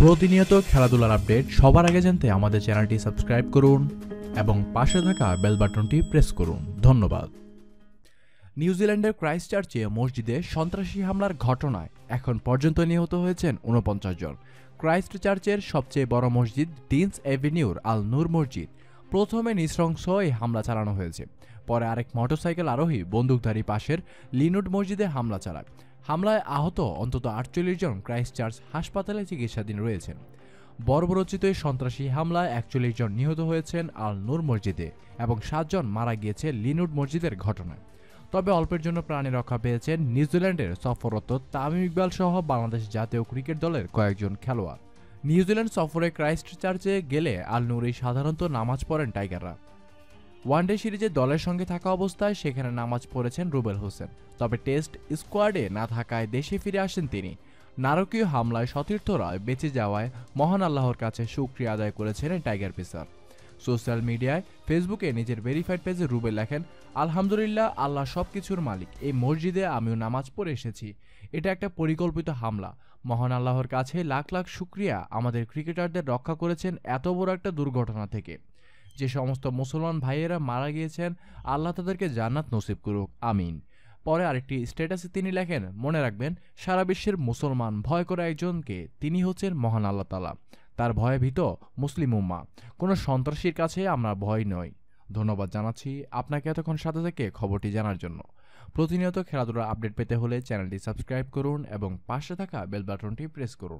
প্রতিনিয়ত খেলাধুলার আপডেট সবার আগে জানতে আমাদের চ্যানেলটি সাবস্ক্রাইব করুন এবং পাশে থাকা বেল বাটনটি প্রেস করুন। ধন্যবাদ। নিউজিল্যান্ডের ক্রাইস্ট চার্চে মসজিদে সন্ত্রাসী হামলার ঘটনায় এখন পর্যন্ত নিহত হয়েছেন উনপঞ্চাশ জন। ক্রাইস্ট চার্চের সবচেয়ে বড় মসজিদ ডিন্স এভিনিউর আল নূর মসজিদ। প্রথমে নৃশংস এই হামলা চালানো হয়েছে। পরে আরেক মোটরসাইকেল আরোহী বন্দুকধারী পাশের লিনুড মসজিদে হামলা চালায়। হামলায় আহত অন্তত আটচল্লিশ জন ক্রাইস্ট চার্চ হাসপাতালে চিকিৎসাধীন রয়েছেন। বর্বরচিত সন্ত্রাসী হামলায় একচল্লিশ জন নিহত হয়েছেন আল নূর মসজিদে এবং সাতজন মারা গিয়েছে লিনুড মসজিদের ঘটনায়। তবে অল্পের জন্য প্রাণী রক্ষা পেয়েছেন নিউজিল্যান্ডের সফররত তামিম ইকবাল সহ বাংলাদেশ জাতীয় ক্রিকেট দলের কয়েকজন খেলোয়াড়। নিউজিল্যান্ড সফরে ক্রাইস্ট চার্চে গেলে আল নূরেই সাধারণত নামাজ পড়েন টাইগাররা। ওয়ানডে সিরিজে দলের সঙ্গে থাকা অবস্থায় সেখানে নামাজ পড়েছেন রুবেল হোসেন। তবে টেস্ট স্কোয়াডে না থাকায় দেশে ফিরে আসেন তিনি। নারকীয় হামলায় সতীর্থরা বেঁচে যাওয়ায় মহান আল্লাহর কাছে সুক্রিয়া আদায় করেছেন টাইগার পিসার। সোশ্যাল মিডিয়ায় ফেসবুকে নিজের ভেরিফাইড পেজে রুবেল লেখেন, আলহামদুলিল্লাহ, আল্লাহ সব কিছুর মালিক। এই মসজিদে আমিও নামাজ পড়ে এসেছি। এটা একটা পরিকল্পিত হামলা। মহান আল্লাহর কাছে লাখ লাখ শুক্রিয়া আমাদের ক্রিকেটারদের রক্ষা করেছেন এত বড় একটা দুর্ঘটনা থেকে। যে সমস্ত মুসলমান ভাইয়েরা মারা গিয়েছেন, আল্লাহ তাদেরকে জান্নাত নসিব করুক, আমিন। পরে আরেকটি স্ট্যাটাসে তিনি লেখেন, মনে রাখবেন, সারা বিশ্বের মুসলমান ভয় করা একজনকে তিনি হচ্ছেন মহান আল্লাহ তালা তার ভয়ে ভীত মুসলিম উম্মা। কোনো সন্ত্রাসীর কাছে আমরা ভয় নই। ধন্যবাদ জানাচ্ছি আপনাকে এতক্ষণ সাথে থেকে খবরটি জানার জন্য। প্রতিনিয়ত খেলাধুলার আপডেট পেতে হলে চ্যানেলটি সাবস্ক্রাইব করুন এবং পাশে থাকা বেল বাটনটি প্রেস করুন।